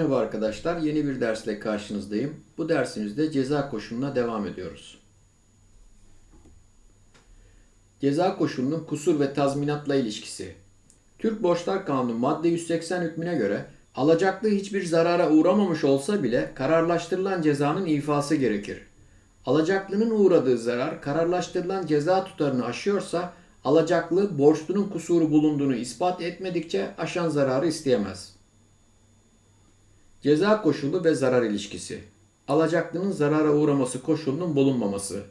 Merhaba arkadaşlar, yeni bir dersle karşınızdayım. Bu dersimizde ceza koşuluna devam ediyoruz. Ceza koşulunun kusur ve tazminatla ilişkisi. Türk Borçlar Kanunu madde 180 hükmüne göre alacaklı hiçbir zarara uğramamış olsa bile kararlaştırılan cezanın ifası gerekir. Alacaklının uğradığı zarar kararlaştırılan ceza tutarını aşıyorsa alacaklı borçlunun kusuru bulunduğunu ispat etmedikçe aşan zararı isteyemez. Ceza koşulu ve zarar ilişkisi. Alacaklının zarara uğraması koşulunun bulunmaması.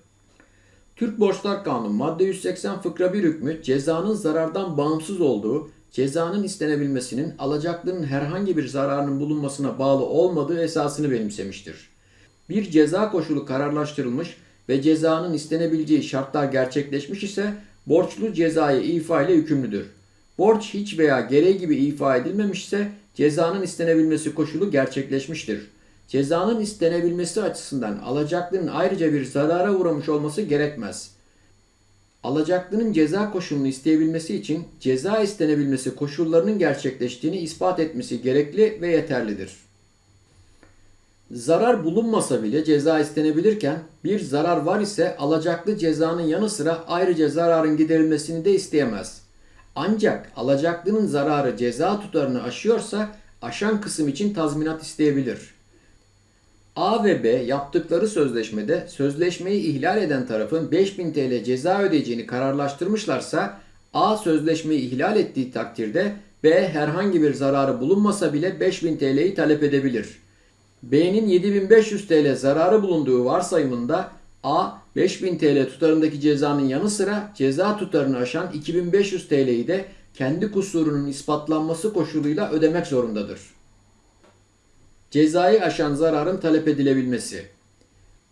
Türk Borçlar Kanunu madde 180 fıkra 1 hükmü cezanın zarardan bağımsız olduğu, cezanın istenebilmesinin alacaklının herhangi bir zararının bulunmasına bağlı olmadığı esasını benimsemiştir. Bir ceza koşulu kararlaştırılmış ve cezanın istenebileceği şartlar gerçekleşmiş ise borçlu cezayı ifa ile yükümlüdür. Borç hiç veya gereği gibi ifa edilmemişse cezanın istenebilmesi koşulu gerçekleşmiştir. Cezanın istenebilmesi açısından alacaklının ayrıca bir zarara uğramış olması gerekmez. Alacaklının ceza koşulunu isteyebilmesi için ceza istenebilmesi koşullarının gerçekleştiğini ispat etmesi gerekli ve yeterlidir. Zarar bulunmasa bile ceza istenebilirken bir zarar var ise alacaklı cezanın yanı sıra ayrıca zararın giderilmesini de isteyemez. Ancak alacaklının zararı ceza tutarını aşıyorsa aşan kısım için tazminat isteyebilir. A ve B yaptıkları sözleşmede sözleşmeyi ihlal eden tarafın 5000 TL ceza ödeyeceğini kararlaştırmışlarsa A sözleşmeyi ihlal ettiği takdirde B herhangi bir zararı bulunmasa bile 5000 TL'yi talep edebilir. B'nin 7500 TL zararı bulunduğu varsayımında A 5000 TL tutarındaki cezanın yanı sıra ceza tutarını aşan 2500 TL'yi de kendi kusurunun ispatlanması koşuluyla ödemek zorundadır. Cezayı aşan zararın talep edilebilmesi.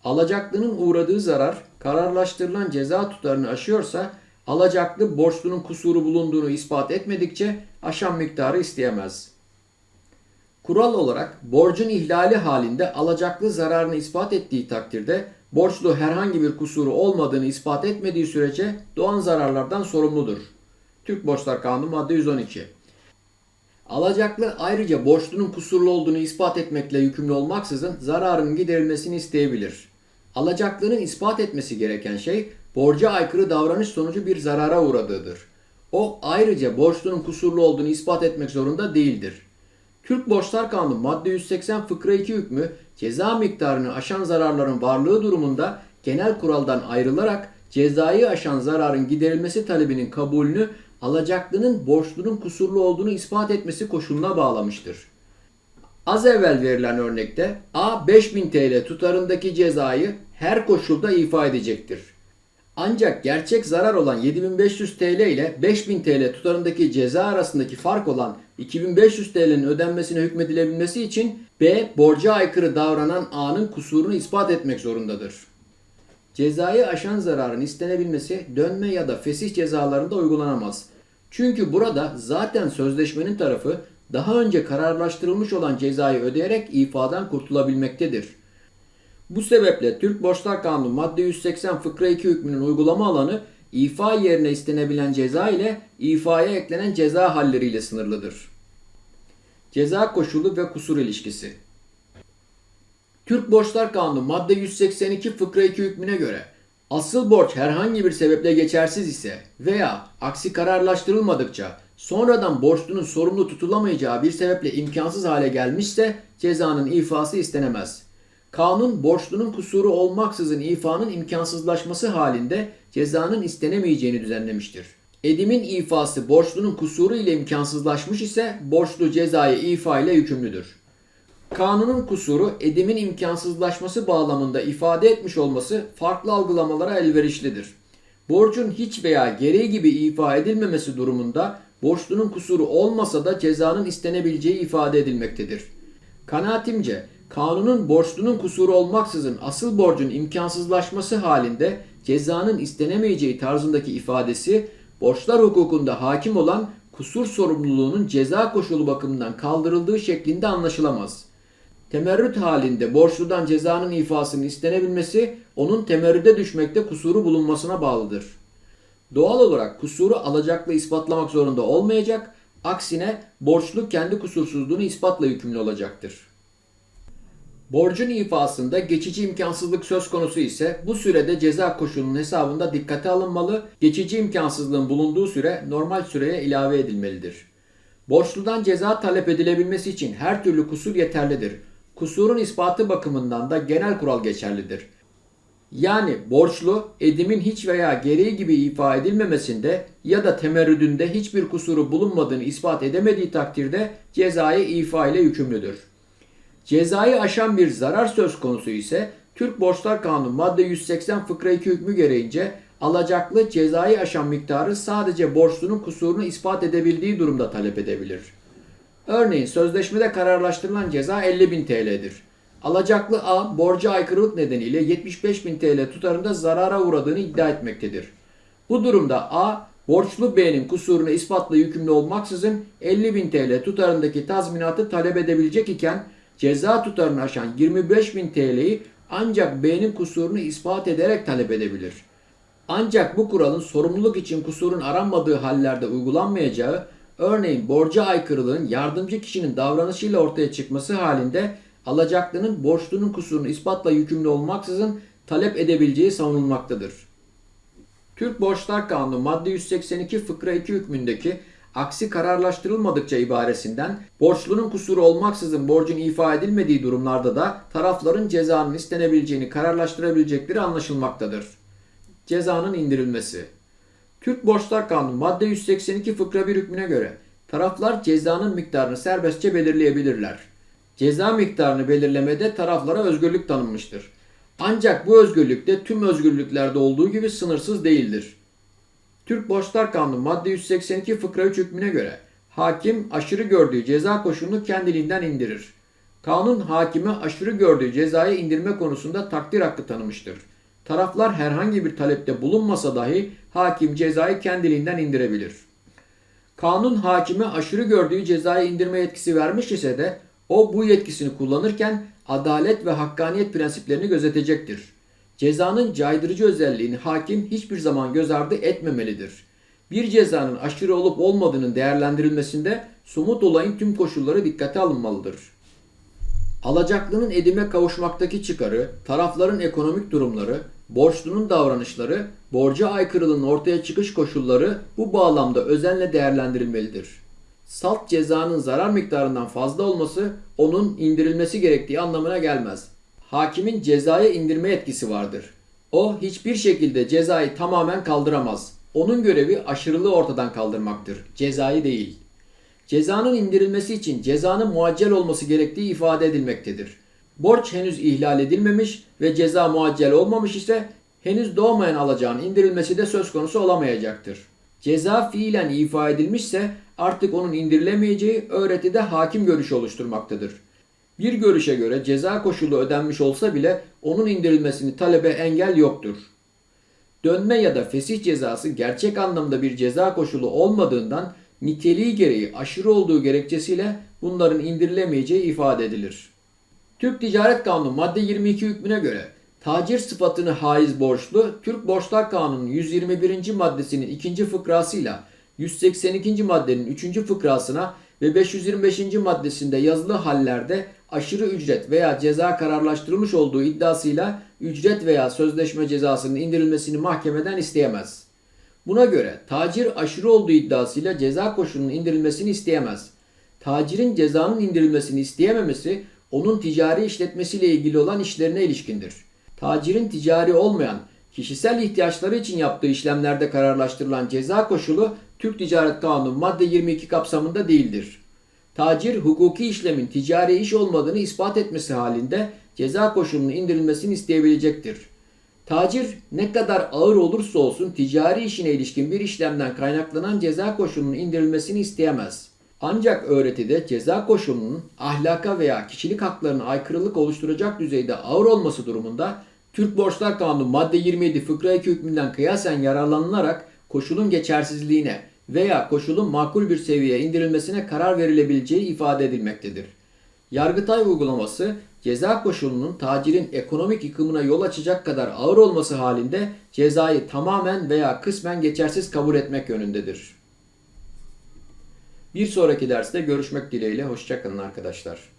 Alacaklının uğradığı zarar kararlaştırılan ceza tutarını aşıyorsa alacaklı borçlunun kusuru bulunduğunu ispat etmedikçe aşan miktarı isteyemez. Kural olarak borcun ihlali halinde alacaklı zararını ispat ettiği takdirde borçlu herhangi bir kusuru olmadığını ispat etmediği sürece doğan zararlardan sorumludur. Türk Borçlar Kanunu madde 112. Alacaklı ayrıca borçlunun kusurlu olduğunu ispat etmekle yükümlü olmaksızın zararın giderilmesini isteyebilir. Alacaklının ispat etmesi gereken şey borca aykırı davranış sonucu bir zarara uğradığıdır. O ayrıca borçlunun kusurlu olduğunu ispat etmek zorunda değildir. Türk Borçlar Kanunu madde 180 fıkra 2 hükmü ceza miktarını aşan zararların varlığı durumunda genel kuraldan ayrılarak cezayı aşan zararın giderilmesi talebinin kabulünü alacaklının borçlunun kusurlu olduğunu ispat etmesi koşuluna bağlamıştır. Az evvel verilen örnekte A 5000 TL tutarındaki cezayı her koşulda ifa edecektir. Ancak gerçek zarar olan 7500 TL ile 5000 TL tutarındaki ceza arasındaki fark olan 2500 TL'nin ödenmesine hükmedilebilmesi için B borca aykırı davranan A'nın kusurunu ispat etmek zorundadır. Cezayı aşan zararın istenebilmesi dönme ya da fesih cezalarında uygulanamaz. Çünkü burada zaten sözleşmenin tarafı daha önce kararlaştırılmış olan cezayı ödeyerek ifadan kurtulabilmektedir. Bu sebeple Türk Borçlar Kanunu madde 180 fıkra 2 hükmünün uygulama alanı ifa yerine istenebilen ceza ile ifaya eklenen ceza halleriyle sınırlıdır. Ceza koşulu ve kusur ilişkisi. Türk Borçlar Kanunu madde 182 fıkra 2 hükmüne göre asıl borç herhangi bir sebeple geçersiz ise veya aksi kararlaştırılmadıkça sonradan borçlunun sorumlu tutulamayacağı bir sebeple imkansız hale gelmişse cezanın ifası istenemez. Kanun borçlunun kusuru olmaksızın ifanın imkansızlaşması halinde cezanın istenemeyeceğini düzenlemiştir. Edimin ifası borçlunun kusuru ile imkansızlaşmış ise borçlu cezayı ifa ile yükümlüdür. Kanunun kusuru edimin imkansızlaşması bağlamında ifade etmiş olması farklı algılamalara elverişlidir. Borcun hiç veya gereği gibi ifa edilmemesi durumunda borçlunun kusuru olmasa da cezanın istenebileceği ifade edilmektedir. Kanaatimce kanunun borçlunun kusuru olmaksızın asıl borcun imkansızlaşması halinde cezanın istenemeyeceği tarzındaki ifadesi borçlar hukukunda hakim olan kusur sorumluluğunun ceza koşulu bakımından kaldırıldığı şeklinde anlaşılamaz. Temerrüt halinde borçludan cezanın ifasının istenebilmesi onun temerrüde düşmekte kusuru bulunmasına bağlıdır. Doğal olarak kusuru alacaklı ispatlamak zorunda olmayacak Aksine borçlu kendi kusursuzluğunu ispatla yükümlü olacaktır. Borcun ifasında geçici imkansızlık söz konusu ise bu sürede ceza koşulunun hesabında dikkate alınmalı, geçici imkansızlığın bulunduğu süre normal süreye ilave edilmelidir. Borçludan ceza talep edilebilmesi için her türlü kusur yeterlidir. Kusurun ispatı bakımından da genel kural geçerlidir. Yani borçlu edimin hiç veya gereği gibi ifa edilmemesinde ya da temerrüdünde hiçbir kusuru bulunmadığını ispat edemediği takdirde cezayı ifa ile yükümlüdür. Cezayı aşan bir zarar söz konusu ise Türk Borçlar Kanunu madde 180 fıkra 2 hükmü gereğince alacaklı cezayı aşan miktarı sadece borçlunun kusurunu ispat edebildiği durumda talep edebilir. Örneğin sözleşmede kararlaştırılan ceza 50.000 TL'dir. Alacaklı A borca aykırılık nedeniyle 75.000 TL tutarında zarara uğradığını iddia etmektedir. Bu durumda A borçlu B'nin kusurunu ispatla yükümlü olmaksızın 50.000 TL tutarındaki tazminatı talep edebilecek iken ceza tutarını aşan 25.000 TL'yi ancak B'nin kusurunu ispat ederek talep edebilir. Ancak bu kuralın sorumluluk için kusurun aranmadığı hallerde uygulanmayacağı, örneğin borca aykırılığın yardımcı kişinin davranışıyla ortaya çıkması halinde alacaklının borçlunun kusurunu ispatla yükümlü olmaksızın talep edebileceği savunulmaktadır. Türk Borçlar Kanunu madde 182 fıkra 2 hükmündeki aksi kararlaştırılmadıkça ibaresinden borçlunun kusuru olmaksızın borcun ifa edilmediği durumlarda da tarafların cezanın istenebileceğini kararlaştırabilecekleri anlaşılmaktadır. Cezanın indirilmesi Türk Borçlar Kanunu madde 182 fıkra 1 hükmüne göre taraflar cezanın miktarını serbestçe belirleyebilirler. Ceza miktarını belirlemede taraflara özgürlük tanınmıştır. Ancak bu özgürlük de tüm özgürlüklerde olduğu gibi sınırsız değildir. Türk Borçlar Kanunu madde 182 fıkra 3 hükmüne göre hakim aşırı gördüğü ceza koşulunu kendiliğinden indirir. Kanun hakime aşırı gördüğü cezayı indirme konusunda takdir hakkı tanımıştır. Taraflar herhangi bir talepte bulunmasa dahi hakim cezayı kendiliğinden indirebilir. Kanun hakime aşırı gördüğü cezayı indirme yetkisi vermiş ise de o bu yetkisini kullanırken adalet ve hakkaniyet prensiplerini gözetecektir. Cezanın caydırıcı özelliğini hakim hiçbir zaman göz ardı etmemelidir. Bir cezanın aşırı olup olmadığının değerlendirilmesinde somut olayın tüm koşulları dikkate alınmalıdır. Alacaklının edime kavuşmaktaki çıkarı, tarafların ekonomik durumları, borçlunun davranışları, borca aykırılığın ortaya çıkış koşulları bu bağlamda özenle değerlendirilmelidir. Salt cezanın zarar miktarından fazla olması onun indirilmesi gerektiği anlamına gelmez. Hakimin cezayı indirme etkisi vardır. O hiçbir şekilde cezayı tamamen kaldıramaz. Onun görevi aşırılığı ortadan kaldırmaktır, cezayı değil. Cezanın indirilmesi için cezanın muaccel olması gerektiği ifade edilmektedir. Borç henüz ihlal edilmemiş ve ceza muaccel olmamış ise henüz doğmayan alacağın indirilmesi de söz konusu olamayacaktır. Ceza fiilen ifa edilmişse artık onun indirilemeyeceği öğretide hakim görüşü oluşturmaktadır. Bir görüşe göre ceza koşulu ödenmiş olsa bile onun indirilmesini talebe engel yoktur. Dönme ya da fesih cezası gerçek anlamda bir ceza koşulu olmadığından niteliği gereği aşırı olduğu gerekçesiyle bunların indirilemeyeceği ifade edilir. Türk Ticaret Kanunu madde 22 hükmüne göre tacir sıfatını haiz borçlu Türk Borçlar Kanunu'nun 121. maddesinin 2. fıkrasıyla 182. maddenin 3. fıkrasına ve 525. maddesinde yazılı hallerde aşırı ücret veya ceza kararlaştırılmış olduğu iddiasıyla ücret veya sözleşme cezasının indirilmesini mahkemeden isteyemez. Buna göre tacir aşırı olduğu iddiasıyla ceza koşulunun indirilmesini isteyemez. Tacirin cezanın indirilmesini isteyememesi onun ticari işletmesiyle ilgili olan işlerine ilişkindir. Tacirin ticari olmayan kişisel ihtiyaçları için yaptığı işlemlerde kararlaştırılan ceza koşulu Türk Ticaret Kanunu madde 22 kapsamında değildir. Tacir hukuki işlemin ticari iş olmadığını ispat etmesi halinde ceza koşulunun indirilmesini isteyebilecektir. Tacir ne kadar ağır olursa olsun ticari işine ilişkin bir işlemden kaynaklanan ceza koşulunun indirilmesini isteyemez. Ancak öğretide ceza koşulunun ahlaka veya kişilik haklarına aykırılık oluşturacak düzeyde ağır olması durumunda Türk Borçlar Kanunu madde 27 fıkra 2 hükmünden kıyasen yararlanılarak koşulun geçersizliğine veya koşulun makul bir seviyeye indirilmesine karar verilebileceği ifade edilmektedir. Yargıtay uygulaması ceza koşulunun tacirin ekonomik yıkımına yol açacak kadar ağır olması halinde cezayı tamamen veya kısmen geçersiz kabul etmek yönündedir. Bir sonraki derste görüşmek dileğiyle. Hoşçakalın arkadaşlar.